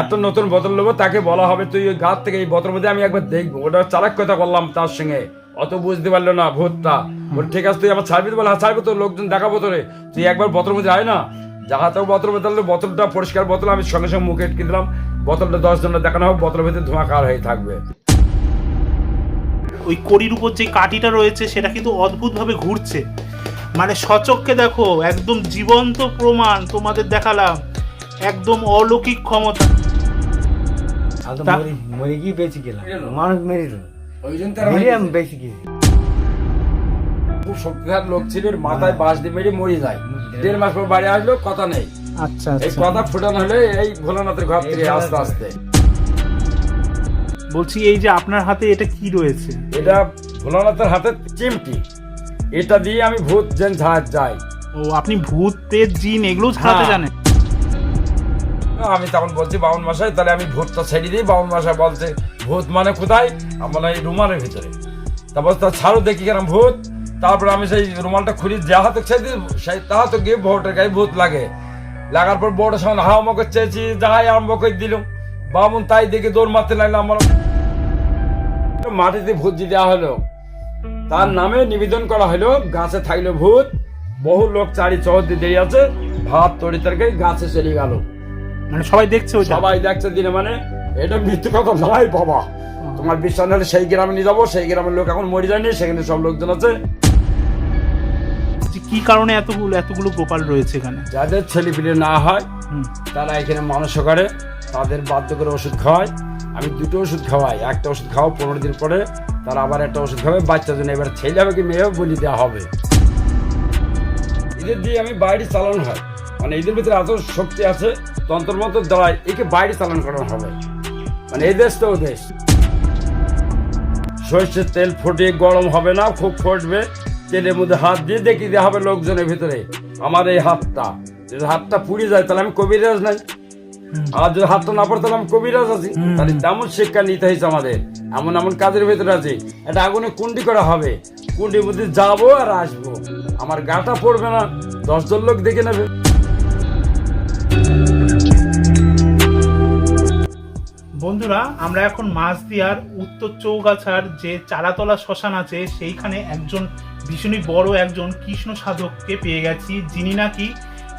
এত নতুন বোতল নেব, তাকে বলা হবে, তুই ওই গাছ থেকে এই বোতল মধ্যে আমি একবার দেখব। ওটা চালাক কথা বললাম তার সঙ্গে। অত বুঝতে পারল না ভূতটা। বলে, ঠিক আছে, তুই আমার ছাড়বি? তো বলে হ্যাঁ ছাড়বি তো লোকজন দেখাবো তোরে। তুই একবার বোতল মধ্যে আয় না। যাহাতেও বোতল মধ্যে বোতলটা, পরিষ্কার বোতল, আমি সঙ্গে সঙ্গে মুখে আটকে দিলাম। বোতলটা দশ জনের দেখানো হবে বোতলের ভিতরে ধোঁয়া কার হয়ে থাকবে। ওই কড়ির উপর যে কাঠিটা রয়েছে, সেটা কিন্তু অদ্ভুতভাবে ঘুরছে। মানে সচক্ষে দেখো, একদম জীবন্ত প্রমাণ তোমাদের দেখালাম। একদম অলৌকিক ক্ষমতা। আমি তো তা- মরে মরে গিয়ে বেঁচে গেলাম। মানুষ মেরে দিল। ওই জন্য আমি বেঁচে গেছি। খুব শক্তিধার লোক ছিল মাথায় বাঁশ দিয়ে মেরে মরে যায়। দেড় মাস পর বাড়ি আসলো কথা নেই। আচ্ছা এই কথা ফুটানো হলে এই ভোলানাথের ঘর থেকে আস্তে আস্তে। বলছি এই যে আপনার হাতে এটা কি রয়েছে? এটা ভোলানাথের হাতে চিমটি। এটা দিয়ে আমি ভূত ঝাড় যাই ও আপনি ভূতের জিন এগুলো ছাড়াতে হ্যাঁ। জানেন? আমি তখন বলছি বাউন মাসায় তাহলে আমি ভূতটা ছেড়ে দিই। বাউন মাসায় বলছে, ভূত মানে কোথায়? আমার এই রুমালের ভিতরে। তারপর তা ছাড়ো দেখি কেন ভূত। তারপর আমি সেই রুমালটা খুলি, যা হাতে ছেড়ে দিই, সেই তো গিয়ে ভোটের গায়ে ভূত লাগে। লাগার পর বড় সামনে হাওয়া আমাকে চেয়েছি, যাহাই আরম্ভ করে দিলাম। বামুন তাই দেখে দৌড় মারতে লাগল, আমার মাটিতে ভূত দিয়ে দেওয়া হলো, তার নামে নিবেদন করা হলো, গাছে থাকল ভূত, বহু লোক চারি চৌহদ্দি দিয়ে আছে, ভাত তরি তরকারি গাছে চলে গেল। মানে সবাই দেখছে ওইটা। সবাই দেখছে দিনে মানে এটা মৃত্যু কথা নয় বাবা। তোমার বিশ্বাস হলে সেই গ্রামে নিয়ে যাব সেই গ্রামের লোক এখন মরে যায়নি সেখানে সব লোকজন আছে। কি কারণে এতগুলো এতগুলো গোপাল রয়েছে এখানে? যাদের ছেলে পিলে না হয় তারা এখানে মানুষ করে তাদের বাধ্য করে ওষুধ খাওয়ায়। আমি দুটো ওষুধ খাওয়াই একটা ওষুধ খাওয়া পনেরো দিন পরে তারা আবার একটা ওষুধ খাবে বাচ্চার জন্য এবার ছেলে হবে কি মেয়ে হবে বলি দেওয়া হবে। এদের দিয়ে আমি বাইরে চালানো হয়। মানে এদের ভিতরে এত শক্তি আছে তন্ত্রমন্ত্র দ্বারাই একে বাইরে চালান করানো হবে। মানে এই দেশ তো ও দেশ। সর্ষের তেল ফুটিয়ে গরম হবে না খুব ফুটবে। তেলের মধ্যে হাত দিয়ে দেখিয়ে দেওয়া হবে লোকজনের ভিতরে আমার এই হাতটা যদি হাতটা পুড়ে যায় তাহলে আমি কবিরাজ নাই। আর যদি হাতটা না পড়ে তাহলে আমি কবিরাজ আছি। তাহলে তেমন শিক্ষা নিতে হয়েছে আমাদের। এমন এমন কাজের ভিতরে আছে। এটা আগুনে কুন্ডি করা হবে। কুন্ডির মধ্যে যাব আর আসব। আমার গাটা পড়বে না। দশজন লোক দেখে নেবে। বন্ধুরা, আমরা এখন মাছদিয়ার উত্তর চৌগাছার যে চারাতলা শ্মশান আছে, সেইখানে একজন ভীষণই বড় একজন কৃষ্ণ সাধককে পেয়ে গেছি। যিনি নাকি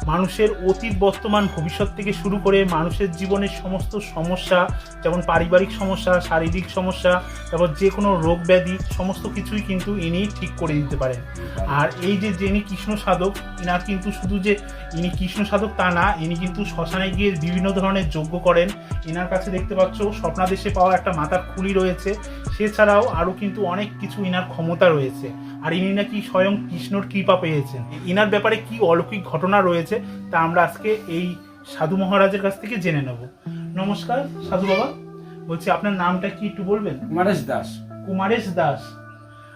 মানুষের অতীত বর্তমান ভবিষ্যৎ থেকে শুরু করে মানুষের জীবনের সমস্ত সমস্যা, যেমন পারিবারিক সমস্যা, শারীরিক সমস্যা, তারপর যে কোনো রোগ ব্যাধি, সমস্ত কিছুই কিন্তু ইনি ঠিক করে দিতে পারেন। আর এই যে যিনি কৃষ্ণ সাধক, ইনার কিন্তু শুধু যে ইনি কৃষ্ণ সাধক তা না, ইনি কিন্তু শ্মশানে গিয়ে বিভিন্ন ধরনের যজ্ঞ করেন। এনার কাছে দেখতে পাচ্ছ, স্বপ্নাদেশে পাওয়া একটা মাথার খুলি রয়েছে। সেছাড়াও আরও কিন্তু অনেক কিছু ইনার ক্ষমতা রয়েছে। আর ইনি নাকি স্বয়ং কৃষ্ণর কৃপা পেয়েছেন। ইনার ব্যাপারে কি অলৌকিক ঘটনা রয়েছে তা আমরা আজকে এই সাধু মহারাজের কাছ থেকে জেনে নেব। নমস্কার সাধু বাবা। বলছি আপনার নামটা কি একটু বলবেন? কুমারেশ দাস। কুমারেশ দাস।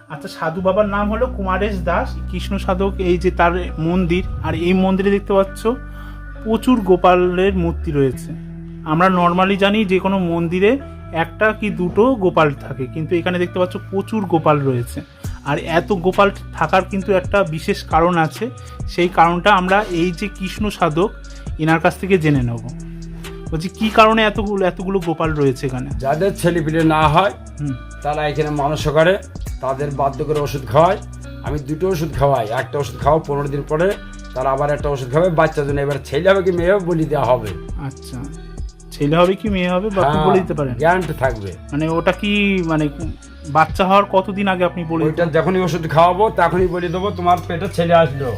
আচ্ছা সাধু বাবার নাম হলো কুমারেশ দাস। কৃষ্ণ সাধক এই যে তার মন্দির আর এই মন্দিরে দেখতে পাচ্ছ প্রচুর গোপালের মূর্তি রয়েছে। আমরা নর্মালি জানি যে কোনো মন্দিরে একটা কি দুটো গোপাল থাকে কিন্তু এখানে দেখতে পাচ্ছ প্রচুর গোপাল রয়েছে। আর এত গোপাল থাকার কিন্তু একটা বিশেষ কারণ আছে। সেই কারণটা আমরা এই যে কৃষ্ণ সাধক এনার কাছ থেকে জেনে নেব। বলছি কি কারণে এতগুলো এতগুলো গোপাল রয়েছে এখানে? যাদের ছেলে পিলে না হয় হুম। তারা এখানে মানুষ করে তাদের বাধ্য করে ওষুধ খাওয়াই আমি দুটো ওষুধ খাওয়াই একটা ওষুধ খাওয়া পনেরো দিন পরে তারা আবার একটা ওষুধ খাবে বাচ্চার জন্য এবার ছেলে হবে কি মেয়ে হবে বলি দেওয়া হবে। আচ্ছা ছেলে হবে কি মেয়ে হবে বা বলে দিতে পারেন? গ্যারান্টি থাকবে। মানে ওটা কি মানে বাচ্চা হওয়ার কতদিন আগে আপনি বলে ওইটা যখনই ওষুধ খাওয়াবো তখনই বলে দেবো তোমার পেটে ছেলে আসলো।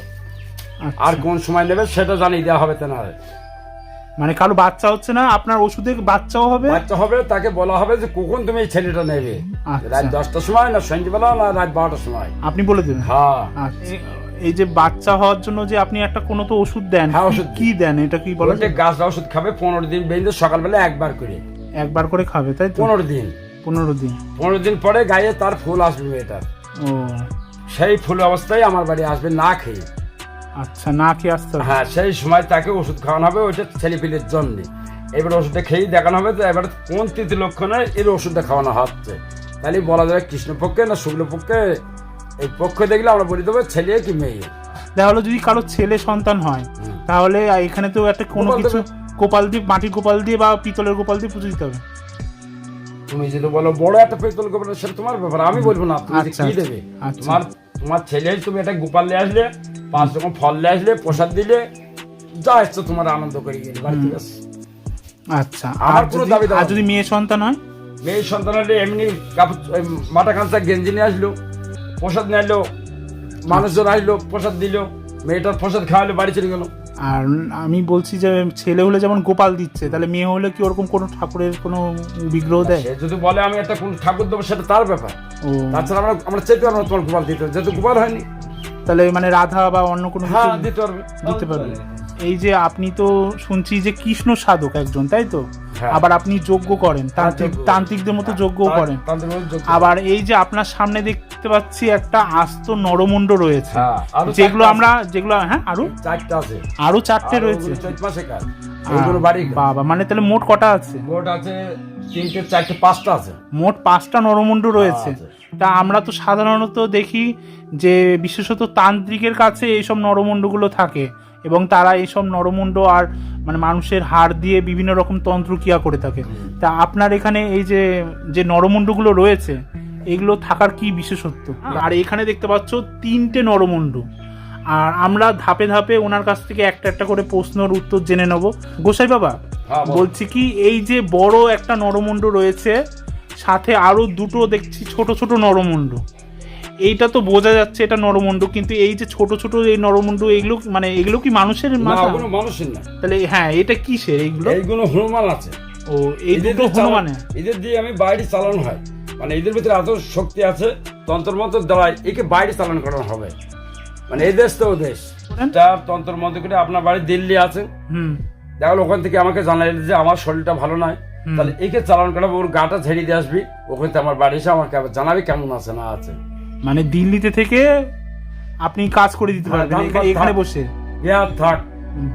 আচ্ছা। আর কোন সময় নেবে সেটা জানিয়ে দেওয়া হবে তেনার। মানে কারও বাচ্চা হচ্ছে না আপনার ওষুধে বাচ্চাও হবে? বাচ্চা হবে তাকে বলা হবে যে কখন তুমি এই ছেলেটা নেবে? আচ্ছা। রাত দশটার সময় না সন্ধ্যেবেলা না রাত বারোটার সময়? আপনি বলে দেবেন? হ্যাঁ। আচ্ছা। এই যে বাচ্চা হওয়ার জন্য যে আপনি একটা কোনো তো ওষুধ দেন হ্যাঁ, ওষুধ কি দেন? এটা কি বলেন? যে গাছটা ওষুধ খাবে পনেরো দিন বেঁধে সকালবেলা একবার করে। একবার করে খাবে তাই পনেরো দিন। পনেরো দিন। পনেরো দিন পরে গায়ে তার ফুল আসবে এটার ও। সেই ফুল অবস্থায় আমার বাড়ি আসবে না খেয়ে। আচ্ছা না খেয়ে আসতে হ্যাঁ সেই সময় তাকে ওষুধ খাওয়ানো হবে ওইটা ছেলেপিলের জন্য। এবার ওষুধটা খেয়েই দেখানো হবে যে এবার কোন তিথি লক্ষণে এর ওষুধটা খাওয়ানো হচ্ছে। তাহলে বলা যাবে কৃষ্ণপক্ষে না শুক্লপক্ষে? এই পক্ষ দেখলে আমরা বলে দেবো ছেলে কি মেয়ে। তাহলে যদি কারও ছেলে সন্তান হয় তাহলে এখানে তো একটা কোনো কিছু কোপাল দিয়ে মাটির কোপাল দিয়ে বা পিতলের গোপাল দিয়ে পুজো দিতে হবে। তুমি যদি বলো বড় একটা পেতল গোপাল সেটা তোমার ব্যাপার আমি বলব না তুমি আচ্ছা, কি দেবে? আচ্ছা। তোমার তোমার ছেলে তুমি একটা গোপাল নিয়ে আসলে পাঁচ রকম ফল নিয়ে আসলে প্রসাদ দিলে যা ইচ্ছে তোমার আনন্দ করে গেলে বাড়িতে। আচ্ছা আর কোনো দাবি আর যদি মেয়ে সন্তান হয়? মেয়ে সন্তান হলে এমনি কাপড় ওই কাঁচা গেঞ্জি নিয়ে আসলো প্রসাদ নিয়ে আসলো মানুষজন আসলো প্রসাদ দিল মেয়েটার প্রসাদ খাওয়ালো বাড়ি চলে গেলো। আর আমি বলছি যে ছেলে হলে যেমন গোপাল দিচ্ছে তাহলে মেয়ে হলে কি ওরকম কোনো ঠাকুরের কোনো বিগ্রহ দেয়? সে যদি বলে আমি একটা কোন ঠাকুর দেবো সেটা তার ব্যাপার। তাছাড়া আমরা আমরা চাইতে পারব তোমার গোপাল দিতে যেহেতু গোপাল হয়নি। তাহলে মানে রাধা বা অন্য কোনো হ্যাঁ দিতে পারবে। দিতে পারবে। এই যে আপনি তো শুনছি যে কৃষ্ণ সাধক একজন তাই তো। আবার আপনি যোগ্য করেন তান্ত্রিক তান্ত্রিকদের মতো যোগ্য করেন। আবার এই যে আপনার সামনে দেখতে পাচ্ছি একটা আস্ত নরমুণ্ড রয়েছে। হ্যাঁ, যেগুলো আমরা যেগুলো হ্যাঁ আরও? চারটে আছে। আরও চারটে রয়েছে। এইগুলো বাড়ি বাবা মানে তাহলে মোট কটা আছে? মোট আছে তিনটে চারটে পাঁচটা আছে। মোট পাঁচটা নরমুণ্ড রয়েছে। তা আমরা তো সাধারণত দেখি যে বিশেষত তান্ত্রিকের কাছে এইসব নরমুণ্ডগুলো থাকে এবং তারা এইসব নরমুণ্ড আর মানে মানুষের হাড় দিয়ে বিভিন্ন রকম তন্ত্রক্রিয়া করে থাকে। তা আপনার এখানে এই যে যে নরমুণ্ডগুলো রয়েছে এগুলো থাকার কি বিশেষত্ব? আর এখানে দেখতে পাচ্ছ তিনটে নরমুণ্ড আর আমরা ধাপে ধাপে ওনার কাছ থেকে একটা একটা করে প্রশ্নের উত্তর জেনে নেব। গোসাই বাবা হ্যাঁ, বলছি কি এই যে বড় একটা নরমুণ্ড রয়েছে সাথে আরও দুটো দেখছি ছোট ছোট নরমুণ্ড এইটা তো বোঝা যাচ্ছে এটা নরমুণ্ড কিন্তু এই যে ছোট ছোট এই নরমুণ্ড এগুলো মানে এগুলো কি মানুষের না মাথা? মানুষের না। তাহলে হ্যাঁ এটা কিসের এইগুলো? এইগুলো হনুমান আছে। ও এই দুটো হনুমানে এদের দিয়ে আমি বাইরে চালানো হয়। মানে এদের ভিতরে এত শক্তি আছে তন্ত্র মন্ত্র দ্বারাই একে বাইরে চালান করানো হবে। মানে এই দেশ তো ও দেশ। যার তন্ত্র মন্ত্র করে আপনার বাড়ি দিল্লি আছে। দেখো ওখান থেকে আমাকে জানাইলে যে আমার শরীরটা ভালো নয়। তাহলে একে চালান করাবো ওর গাটা ছেড়ে দিয়ে আসবি। ওখান থেকে আমার বাড়ি এসে আমাকে আবার জানাবি কেমন আছে না আছে। মানে দিল্লিতে থেকে আপনি কাজ করে দিতে হ্যাঁ, পারবেন এখানে বসে। থাক।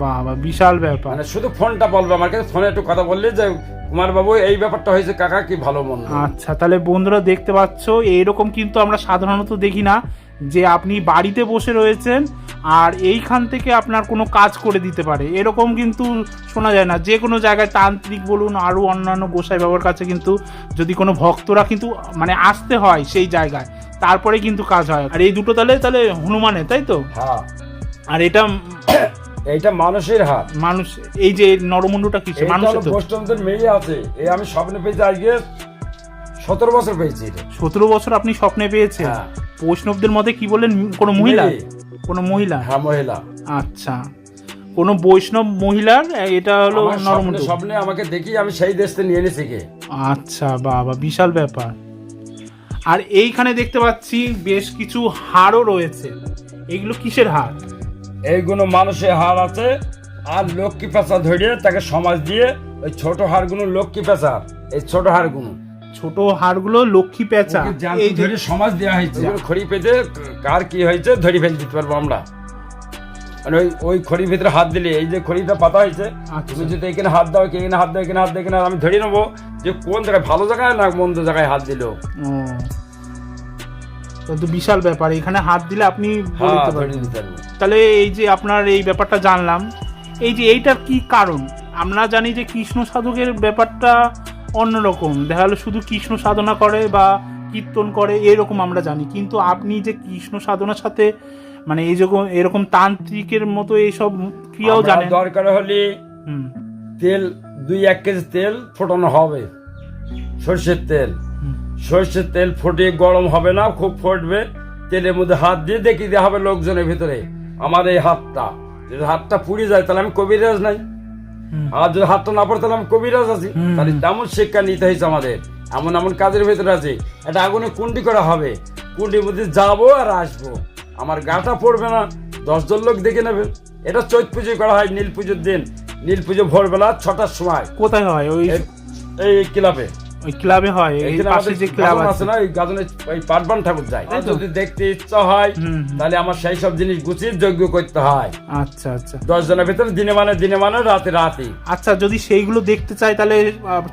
বাবা বিশাল ব্যাপার। মানে শুধু ফোনটা বলবে আমার কাছে ফোনে একটু কথা বললে যে কুমার বাবু এই ব্যাপারটা হয়েছে কাকা কি ভালো মন আচ্ছা তাহলে বন্ধুরা দেখতে পাচ্ছ এইরকম কিন্তু আমরা সাধারণত দেখি না। যে আপনি বাড়িতে বসে রয়েছেন আর এইখান থেকে আপনার কোনো কাজ করে দিতে পারে। এরকম কিন্তু শোনা যায় না। যে কোনো জায়গায় তান্ত্রিক বলুন আরও অন্যান্য গোসাই বাবার কাছে কিন্তু যদি কোনো ভক্তরা কিন্তু মানে আসতে হয় সেই জায়গায় তারপরে কিন্তু কাজ হয়। আর এই দুটো তাহলে তাহলে হনুমানের তাই তো? হ্যাঁ। আর এটা এইটা মানুষের হাত। মানুষ এই যে নরমুণ্ডটা এইটা মানুষের তো। মেয়ে আছে। এই আমি স্বপ্নে পেয়েছি আজকে। সতেরো বছর পেয়েছি এটা। সতেরো বছর আপনি স্বপ্নে পেয়েছেন? হ্যাঁ। বৈষ্ণবদের মধ্যে কি বললেন? কোনো মহিলা? মেয়ে। কোনো মহিলা? হ্যাঁ মহিলা। আচ্ছা। কোনো বৈষ্ণব মহিলার এটা হলো আমার স্বপ্নে স্বপ্নে আমাকে দেখি আমি সেই দেশ থেকে নিয়ে এনেছি কে? আচ্ছা বাবা বিশাল ব্যাপার। আর এইখানে দেখতে পাচ্ছি বেশ কিছু হাড়ও রয়েছে। এগুলো কিসের হাড়? এইগুলো মানুষের হাড় আছে আর লক্ষ্মী পেঁচা ধরিয়ে তাকে সমাজ দিয়ে ওই ছোট হাড়গুলো লক্ষ্মী পেঁচা এই ছোট হাড়গুলো। ছোট হাড়গুলো লক্ষ্মী পেঁচা। এই ধরে সমাজ দেওয়া হয়েছে। খড়ি পেতে কার কি হয়েছে ধরে ফেলে দিতে পারব আমরা। মানে ওই ওই খড়ির ভিতরে হাত দিলে এই যে খড়িটা পাতা হয়েছে আচ্ছা। তুমি যদি এখানে হাত দাও এখানে হাত দাও এখানে হাত দাও এখানে আমি ধরে নেব যে কোন জায়গায় ভালো জায়গায় না মন্দ জায়গায় হাত দিল। তো বিশাল ব্যাপার এখানে হাত দিলে আপনি হ্যাঁ তাহলে এই যে আপনার এই ব্যাপারটা জানলাম এই যে এইটার কি কারণ? আমরা জানি যে কৃষ্ণ সাধকের ব্যাপারটা অন্যরকম। দেখা গেলো শুধু কৃষ্ণ সাধনা করে বা কীর্তন করে এরকম আমরা জানি। কিন্তু আপনি যে কৃষ্ণ সাধনার সাথে মানে এই যখন এরকম তান্ত্রিকের মতো এইসব ক্রিয়াও জানেন? দরকার হলে তেল দুই এক কেজি তেল ফোটানো হবে। সর্ষের তেল। সর্ষের তেল ফুটিয়ে গরম হবে না খুব ফুটবে। তেলের মধ্যে হাত দিয়ে দেখিয়ে দেওয়া হবে লোকজনের ভিতরে। আমার এই হাতটা যদি হাতটা পুড়ে যায় তাহলে আমি কবিরাজ নাই। আর যদি হাতটা না পড়ে তাহলে আমি কবিরাজ আছি। তাহলে তেমন শিক্ষা নিতে হয়েছে আমাদের। এমন এমন কাজের ভেতরে আছে। এটা আগুনে কুন্ডি করা হবে। কুন্ডির মধ্যে যাব আর আসব। আমার গাটা পড়বে না। দশজন লোক দেখে নেবে। এটা চৈত পুজো করা হয় নীল পুজোর দিন। নীল পুজো ভোরবেলা ছটার সময়। কোথায় হয়? ওই এই- এই ক্লাবে। ওই ক্লাবে হয় এই পাশে যে ক্লাব আছে। না ওই গাজনে ওই পাটবান ঠাকুর যায়। যদি দেখতে ইচ্ছা হয়। তাহলে আমার সেই সব জিনিস গুছিয়ে যজ্ঞ করতে হয়। আচ্ছা আচ্ছা। দশ জনের ভিতরে দিনে মানে দিনে মানে রাতে রাতে। আচ্ছা যদি সেইগুলো দেখতে চাই তাহলে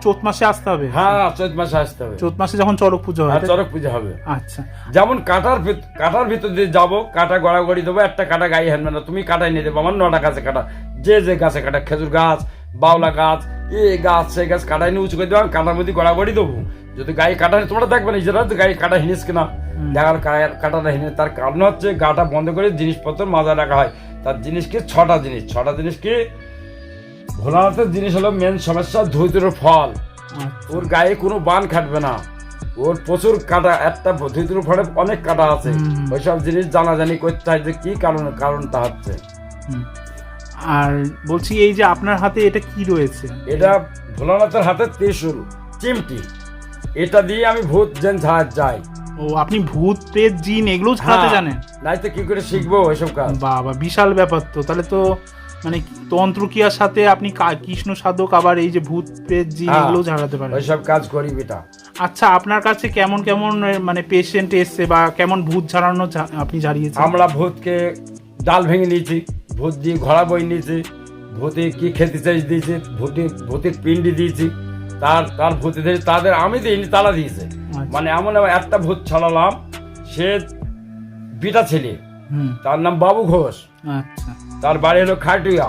চৈত মাসে আসতে হবে? হ্যাঁ চৈত মাসে আসতে হবে। চৈত মাসে যখন চড়ক পুজো হয় তাই- চরক পূজা হবে। আচ্ছা। যেমন কাটার কাটার ভিতর দিয়ে যাব কাটা গড়াগড়ি দেবো একটা কাটা গায়ে হানবে না তুমি কাটাই নিয়ে দেবো আমার নটা গাছে কাটা যে যে গাছে কাটা খেজুর গাছ বাউলা গাছ এ গাছ সে গাছ কাটাই নিয়ে উঁচু করে দেবো কাটার মধ্যে গড়াগড়ি দেবো। যদি গায়ে কাটা তোমরা দেখবে না নিজেরা গায়ে কাটা হিনিস কিনা। দেখার কাটাটা হিনে তার কারণ হচ্ছে গাটা বন্ধ করে জিনিসপত্র মাথায় রাখা হয়। তার জিনিস কি? ছটা জিনিস। ছটা জিনিস কি? ভোলানাথের জিনিস হলো মেন সমস্যা ধৈর্যের ফল। আচ্ছা। ওর গায়ে কোনো বান খাটবে না। ওর প্রচুর কাটা একটা ধৈর্যের ফলে অনেক কাটা আছে। ওইসব জিনিস জানাজানি করতে হয় যে কি কারণে কারণটা হচ্ছে। আর বলছি এই যে আপনার হাতে এটা কি রয়েছে? এটা ভোলানাথের হাতে ত্রিশূল চিমটি। এটা দিয়ে আমি ভূত জেন ঝাড় যাই ও আপনি ভূত প্রেত জিন এগুলো ছাড়াতে জানেন? নাই তো কি করে শিখব ওইসব কাজ? বাবা বিশাল ব্যাপার তো। তাহলে তো মানে তন্ত্রক্রিয়ার সাথে আপনি কৃষ্ণ সাধক আবার এই যে ভূত প্রেত জিন হ্যাঁ। এগুলো ঝাড়াতে পারেন। ওইসব কাজ করি বেটা। আচ্ছা আপনার কাছে কেমন কেমন মানে পেশেন্ট এসছে বা কেমন ভূত ঝাড়ানো আপনি ঝাড়িয়েছেন? আমরা ভূতকে ডাল ভেঙে নিয়েছি। ভূত দিয়ে ঘোড়া বই নিয়েছি ভূতে কি খেতে চাই দিয়েছে ভূতে ভূতের পিন্ডি দিয়েছি তার তার ভূতে দিয়েছি তাদের আমি দিইনি তারা দিয়েছে। আচ্ছা। মানে এমন একটা ভূত ছাড়ালাম সে বিটা ছেলে তার নাম বাবু ঘোষ। আচ্ছা। তার বাড়ি হলো খাটুয়া।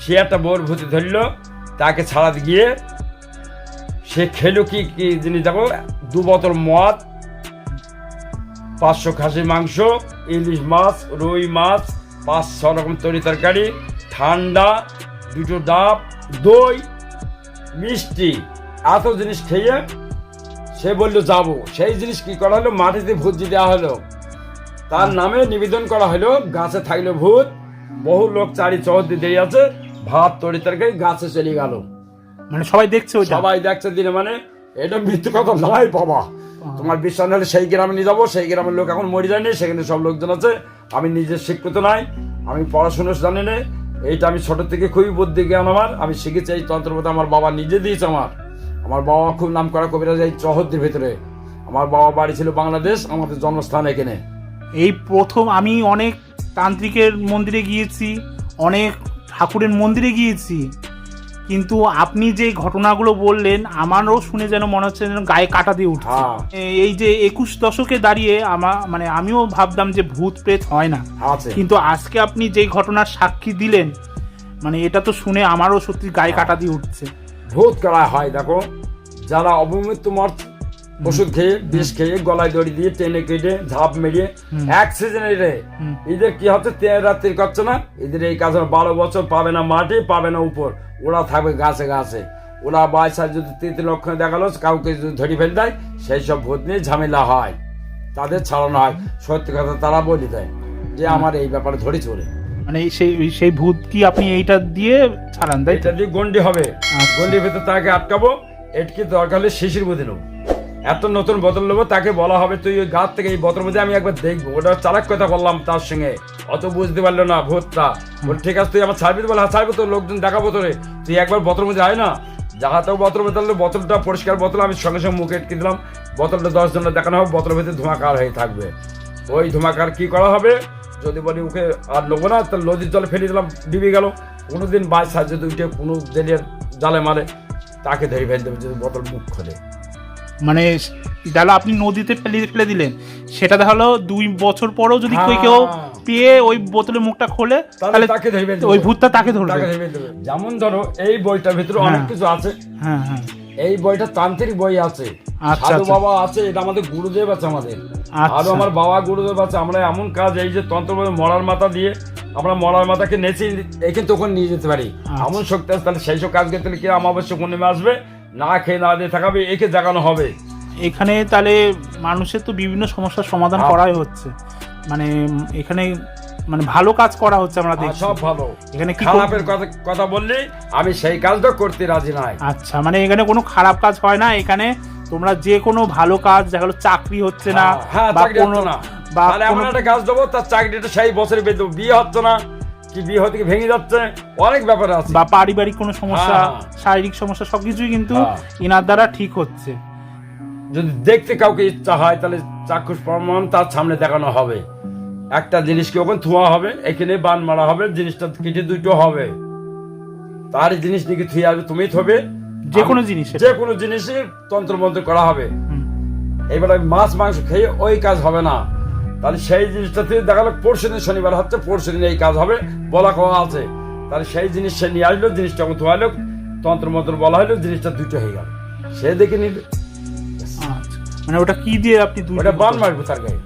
সে একটা বোর ভূতে ধরলো তাকে ছাড়াতে গিয়ে সে খেলো কি কি জিনিস দেখো দু বোতল মদ পাঁচশো খাসি মাংস ইলিশ মাছ রুই মাছ পাঁচ ছ রকম তরি তরকারি ঠান্ডা দুটো ডাব দই মিষ্টি এত জিনিস খেয়ে সে বলল যাব। সেই জিনিস কি করা হলো? মাটিতে ভুজি দেওয়া হলো। তার নামে নিবেদন করা হলো গাছে থাকল ভূত বহু লোক চারি চৌহদ্দি দিয়ে আছে ভাত তরি তরকারি গাছে চলে গেল। মানে সবাই দেখছে সবাই দেখছে দিনে মানে এটা মৃত্যু কথা নয় বাবা। তোমার বিশ্বাস হলে সেই গ্রামে নিয়ে যাব সেই গ্রামের লোক এখন মরে যায়নি সেখানে সব লোকজন আছে। আমি নিজে শিক্ষিত নাই, আমি পড়াশুনো জানি না এইটা আমি ছোট থেকে খুবই বুদ্ধি জ্ঞান আমার, আমি শিখেছি এই তন্ত্রপথে আমার বাবা নিজে দিয়েছে আমার। আমার বাবা খুব নাম করা কবিরাজ এই চৌহদ্দির ভেতরে। আমার বাবা বাড়ি ছিল বাংলাদেশ, আমাদের জন্মস্থান এখানে। এই প্রথম আমি অনেক তান্ত্রিকের মন্দিরে গিয়েছি, অনেক ঠাকুরের মন্দিরে গিয়েছি। কিন্তু আপনি যে ঘটনাগুলো বললেন আমারও শুনে যেন মনে হচ্ছে যেন গায়ে কাটা দিয়ে উঠছে। হ্যাঁ। এই যে একুশ দশকে দাঁড়িয়ে আমার মানে আমিও ভাবতাম যে ভূত প্রেত হয় না। কিন্তু আজকে আপনি যে ঘটনার সাক্ষী দিলেন মানে এটা তো শুনে আমারও সত্যি গায়ে কাটা দিয়ে উঠছে। ভূত করা হয় দেখো যারা অবমৃত্যু মর ওষুধ খেয়ে বিষ খেয়ে গলায় দড়ি দিয়ে টেনে কেটে ঝাঁপ মেরিয়ে। এক সিজনে এদের কি হচ্ছে? তেল রাত্রি করছে না? এদের এই কাজ বারো বছর পাবে না মাটি পাবে না উপর। ওরা থাকবে গাছে গাছে। ওরা বাইসা যদি তৃতীয় লক্ষণে দেখাল কাউকে যদি ধরে ফেলে দেয় সেই সব ভূত নিয়ে ঝামেলা হয়। তাদের ছাড়ানো হয়। সত্যি কথা তারা বলে দেয় যে আমার এই ব্যাপারে ধরে চলে। মানে সেই সেই ভূত কি আপনি এইটা দিয়ে ছাড়ান তাই এটা দিয়ে গন্ডি হবে। আচ্ছা। গন্ডির ভেতর তাকে আটকাবো এটকে দরকার হলে শিশির মধ্যে নেব। এত নতুন বোতল নেব, তাকে বলা হবে, তুই ওই গাছ থেকে এই বোতল বুঝে আমি একবার দেখব। ওটা চালাক কথা বললাম তার সঙ্গে। অত বুঝতে পারল না ভূতটা। বল, ঠিক আছে, তুই আমার ছাড়বি? বলে হ্যাঁ ছাড়বো তো লোকজন দেখাবো তোরে। তুই একবার বোতল মধ্যে আয় না। যাহাতেও বোতল মধ্যে বোতলটা, পরিষ্কার বোতল, আমি সঙ্গে সঙ্গে মুখে এটকে দিলাম। বোতলটা দশ জনের দেখানো হবে বোতলের ভিতরে ধোঁয়াকার হয়ে থাকবে। ওই ধোঁয়াকার কি করা হবে? যদি বলি ওকে আর নেব না, তাহলে নদীর জলে ফেলে দিলাম, ডিবে গেল। কোনোদিন বাস সাহায্য উঠে কোনো জেলের জালে মারে, তাকে ধরে ফেলে দেবে, যদি বোতল মুখ খোলে। মানে ডালা আপনি নদীতে ফেলে ফেলে দিলেন সেটা দেখা হলো দুই বছর পরেও যদি কেউ কেউ হ্যাঁ। পেয়ে ওই বোতলের মুখটা খোলে তাহলে তাকে ধরে ফেলে দেবে। ওই ভূতটা তাকে ধরবে যেমন ধরো এই বইটার ভিতরে অনেক হ্যাঁ। কিছু আছে হ্যাঁ হ্যাঁ এই বইটা তান্ত্রিক বই আছে আচ্ছা, সাধু আচ্ছা। বাবা আছে এটা আমাদের গুরুদেব আছে আমাদের আচ্ছা। আর আমার বাবা গুরুদেব আছে আমরা এমন কাজ এই যে তন্ত্র মরার মাথা দিয়ে আমরা মরার মাথাকে নেচে একে তখন নিয়ে যেতে পারি। এমন শক্তি আছে তাহলে সেই সব কাজ করতে কি অমাবস্যা পূর্ণিমা আসবে না খেয়ে না দিয়ে থাকাবে একে জাগানো হবে। এখানে তাহলে মানুষের তো বিভিন্ন সমস্যার সমাধান হ্যাঁ। করাই হচ্ছে। মানে এখানে মানে ভালো কাজ করা হচ্ছে আমরা আর দেখছি। সব ভালো। এখানে খারাপের কথা কথা বললি আমি সেই কাজটা করতে রাজি নাই। আচ্ছা মানে এখানে কোনো খারাপ কাজ হয় না এখানে তোমরা যে কোনো ভালো কাজ দেখা গেলো চাকরি হচ্ছে না হ্যাঁ বা কোনো না। বা এমন একটা কাজ দেবো তার চাকরিটা সেই বছরে দেবো বিয়ে হচ্ছে না। কি বিয়ে গিয়ে ভেঙে যাচ্ছে অনেক ব্যাপার আছে। বা পারিবারিক কোনো সমস্যা হ্যাঁ। শারীরিক সমস্যা সবকিছুই কিন্তু হ্যাঁ। ইনার দ্বারা ঠিক হচ্ছে। যদি দেখতে কাউকে ইচ্ছা হয় তাহলে চাক্ষুষ প্রমাণ তার সামনে দেখানো হবে। একটা জিনিসকে ওখানে ধোয়া হবে এখানে বান মারা হবে জিনিসটা কেটে দুটো হবে। তার জিনিস নিয়ে থুয়ে আসবে তুমি থবে যে কোনো জিনিস যে কোনো জিনিসই তন্ত্রমন্ত্র করা হবে। এবার মাছ মাংস খেয়ে ওই কাজ হবে না। তাহলে সেই জিনিসটা থেকে দেখাল পরশু দিন শনিবার হচ্ছে পরশু দিন এই কাজ হবে বলা কওয়া আছে। তাহলে সেই জিনিস সে নিয়ে আসলো জিনিসটা যখন ধোয়ালো তন্ত্রমন্ত্র বলা হলো জিনিসটা দুটো হয়ে গেল। সে দেখে নিল। আচ্ছা। মানে ওটা কি দিয়ে আপনি দুই ওটা বান মারবে তার গায়ে।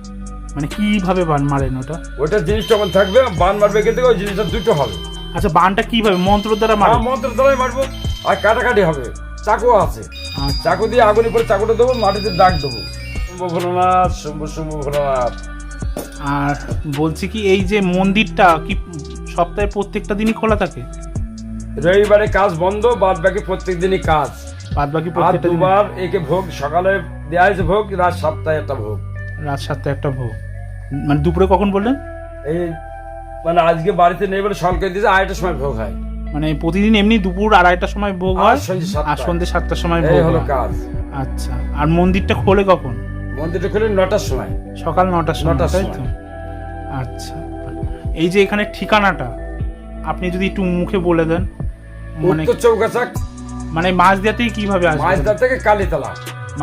মানে কীভাবে বান মারেন ওটা? ওটা জিনিস যখন থাকবে বান মারবে কিন্তু ওই জিনিসটা দুটো হবে। আচ্ছা বানটা কীভাবে? মন্ত্র দ্বারা মারেন আর মন্ত্র দ্বারাই মারবো। আর কাটাকাটি হবে। চাকু আছে। আচ্ছা। চাকু দিয়ে আগুনের পরে চাকুটা দেবো মাটিতে দাগ দেবো। শুম্ভ ভোলানাথ শুম্ভ শুম্ভ ভোলানাথ। আর বলছি কি এই যে মন্দিরটা কি সপ্তাহে প্রত্যেকটা দিনই খোলা থাকে? রবিবারে কাজ বন্ধ বাদ বাকি প্রত্যেক দিনই কাজ। বাদ বাকি প্রত্যেকটা দুবার একে ভোগ সকালে দেওয়া হয়েছে ভোগ রাত সাতটায় একটা ভোগ। রাত সাতটা একটা ভোগ। মানে দুপুরে কখন বললেন? এই মানে আজকে বাড়িতে নেই বলে সলকে দিয়েছে আড়াইটার সময় ভোগ হয়। মানে প্রতিদিন এমনি দুপুর আড়াইটার সময় ভোগ হয়? সাতটায়। আর সন্ধ্যে সাতটার সময় ভোগ হলো হয়। কাজ। আচ্ছা আর মন্দিরটা খোলে কখন? মন্দিরটা খুলে নটার সময়। সকাল নটার সময় নটার তাই তো? সময়। আচ্ছা এই যে এখানে ঠিকানাটা আপনি যদি একটু মুখে বলে দেন মানে চৌগাছা মানে মাঝদিয়াতেই কীভাবে আসবে মাঝদার থেকে কালীতলা।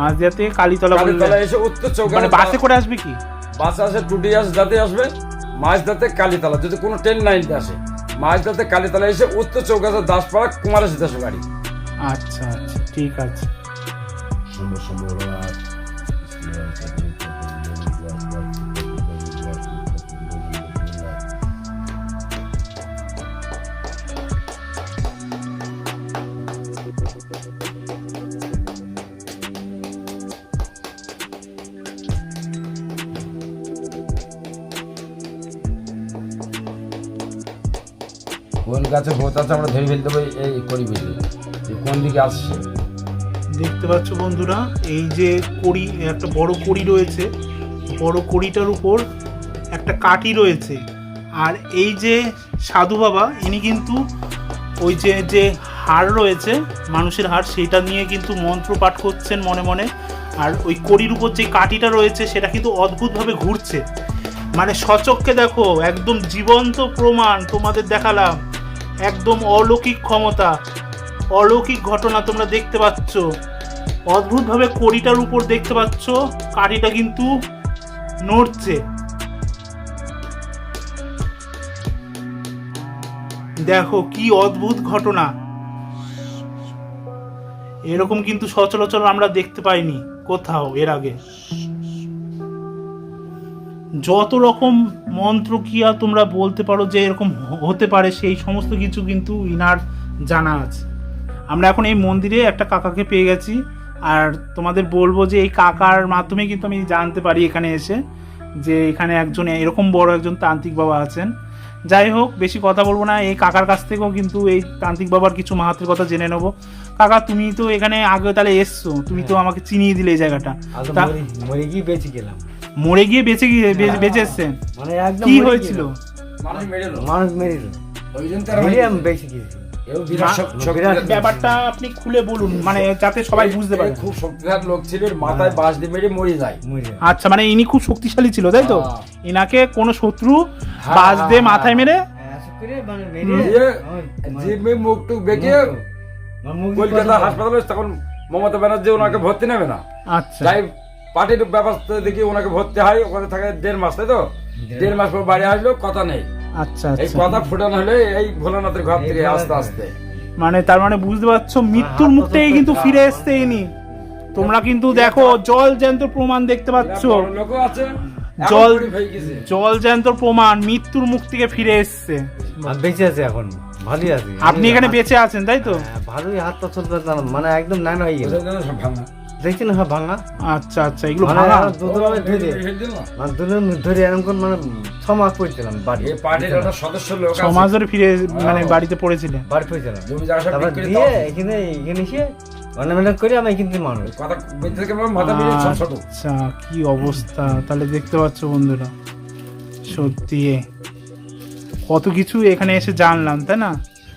মাঝদিয়া থেকে কালীতলা কালীতলা এসে উত্তর মানে বাসে করে আসবে কি? বাস আসে টুটি আসে যাতে আসবে। মাঝদাতে কালীতলা যদি কোনো ট্রেন লাইনতে আসে। মাঝদাতে কালীতলা এসে উত্তর চৌগাছা দাসপাড়া কুমার সিদ্ধাসে বাড়ি। আচ্ছা আচ্ছা ঠিক আছে। সম্ভব সম্ভব কোন গাছে ভূত আছে আমরা ধরে ফেলতে পারি, এই করি বেশি যে কোন দিকে আসছে? দেখতে পাচ্ছ বন্ধুরা, এই যে কড়ি, একটা বড় কড়ি রয়েছে, বড় কড়িটার উপর একটা কাঠি রয়েছে। আর এই যে সাধু বাবা, ইনি কিন্তু ওই যে যে হাড় রয়েছে, মানুষের হাড়, সেটা নিয়ে কিন্তু মন্ত্র পাঠ করছেন মনে মনে। আর ওই কড়ির উপর যে কাঠিটা রয়েছে, সেটা কিন্তু অদ্ভুতভাবে ঘুরছে। মানে সচক্ষে দেখো, একদম জীবন্ত প্রমাণ তোমাদের দেখালাম। একদম অলৌকিক ক্ষমতা। অলৌকিক ঘটনা তোমরা দেখতে পাচ্ছ। অদ্ভুতভাবে কড়িটার উপর দেখতে পাচ্ছ, কাঠিটা কিন্তু নড়ছে। দেখো কি অদ্ভুত ঘটনা। এরকম কিন্তু সচরাচর আমরা দেখতে পাইনি কোথাও এর আগে। যত রকম মন্ত্র কিয়া তোমরা বলতে পারো যে এরকম হতে পারে সেই সমস্ত কিছু কিন্তু ইনার জানা আছে। আমরা এখন এই মন্দিরে একটা কাকাকে পেয়ে গেছি আর তোমাদের বলব যে এই কাকার মাধ্যমে কিন্তু আমি জানতে পারি এখানে এসে যে এখানে একজন এরকম বড় একজন তান্ত্রিক বাবা আছেন। যাই হোক বেশি কথা বলব না এই কাকার কাছ থেকেও কিন্তু এই তান্ত্রিক বাবার কিছু মাহাতের কথা জেনে নেব। কাকা তুমি তো এখানে আগে তাহলে এসছো তুমি তো আমাকে চিনিয়ে দিলে এই জায়গাটা। গেলাম। মরে গিয়ে বেঁচে গিয়ে বেঁচে এসছেন। মানে একদম কি হয়েছিল। মানুষ মেরে মানুষ মেরে ওই জন্য বেঁচে ব্যাপারটা আপনি খুলে বলুন মানে যাতে সবাই বুঝতে পারে। খুব শক্তিধার লোক ছিল মাথায় বাঁশ দিয়ে মেরে মরে যায়। আচ্ছা মানে ইনি খুব শক্তিশালী ছিল তাই তো? হ্যাঁ। ইনাকে কোনো শত্রু হ্যাঁ, বাজ দিয়ে হ্যাঁ, মাথায় মেরে মানে হুম। মেরে দিয়ে আমার- জিভে মুখ টুক বেঁকে দিয়ে কলকাতা হাসপাতালে তখন মমতা ব্যানার্জি ওনাকে ভর্তি নেবে না। আচ্ছা। পার্টির ব্যবস্থা দেখি ওনাকে ভর্তি হয় ওখানে থাকে দেড় মাস তাই তো? দেড় মাস পর বাড়ি আসলো কথা নেই। আচ্ছা এই আচ্ছা। কথা ফুটানো হলে এই ভোলানাথের ঘর থেকে আস্তে আস্তে। মানে তার মানে বুঝতে পারছ মৃত্যুর মুখ থেকে কিন্তু ফিরে এসছে ইনি। তোমরা কিন্তু দেখো জল জ্যান্ত প্রমাণ দেখতে পাচ্ছ। আছে জল হয়ে। জল জ্যান্ত প্রমাণ মৃত্যুর মুখ থেকে ফিরে এসছে। বেঁচে আছি এখন ভালোই আছি। আপনি এখানে বেঁচে আছেন তাই তো? হ্যাঁ, ভালোই হাত পা চলতে মানে একদম নান হয়ে গেল। ওদের জন্য সব ভাঙা। দেখছি না হ্যাঁ ভাঙা। আচ্ছা আচ্ছা এগুলো মানে ভাঙা? ধরে মানে দুদিন ধরে এরকম মানে ছ মাস পড়ছিলাম বাড়ি। পার্টির একটা সদস্য লোক ধরে ফিরে মানে বাড়িতে পড়েছিলেন বাড়ি পড়ছিলাম। জমি জায়গা সব দিয়ে এখানে এখানে এসে অর্নামেন্ট করে আমি কিন্তু মানুষ। কথা বেঁচে থেকে মাথা মিলিয়ে ছোট ছোট। আচ্ছা কি অবস্থা? তাহলে দেখতে পাচ্ছ বন্ধুরা। সত্যি কত কিছু এখানে এসে জানলাম তাই না?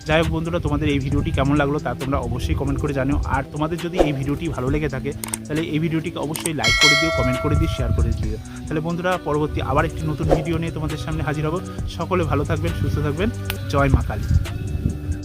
যাই হোক বন্ধুরা, তোমাদের এই ভিডিওটি কেমন লাগল তা তোমরা অবশ্যই কমেন্ট করে জানিও। আর তোমাদের যদি এই ভিডিওটি ভালো লেগে থাকে, তাহলে এই ভিডিওটিকে অবশ্যই লাইক করে দিও কমেন্ট করে দিও শেয়ার করে দিও। তাহলে বন্ধুরা, পরবর্তী আবার একটি নতুন ভিডিও নিয়ে তোমাদের সামনে হাজির হব। সকলে ভালো থাকবেন, সুস্থ থাকবেন। জয় মা কালী।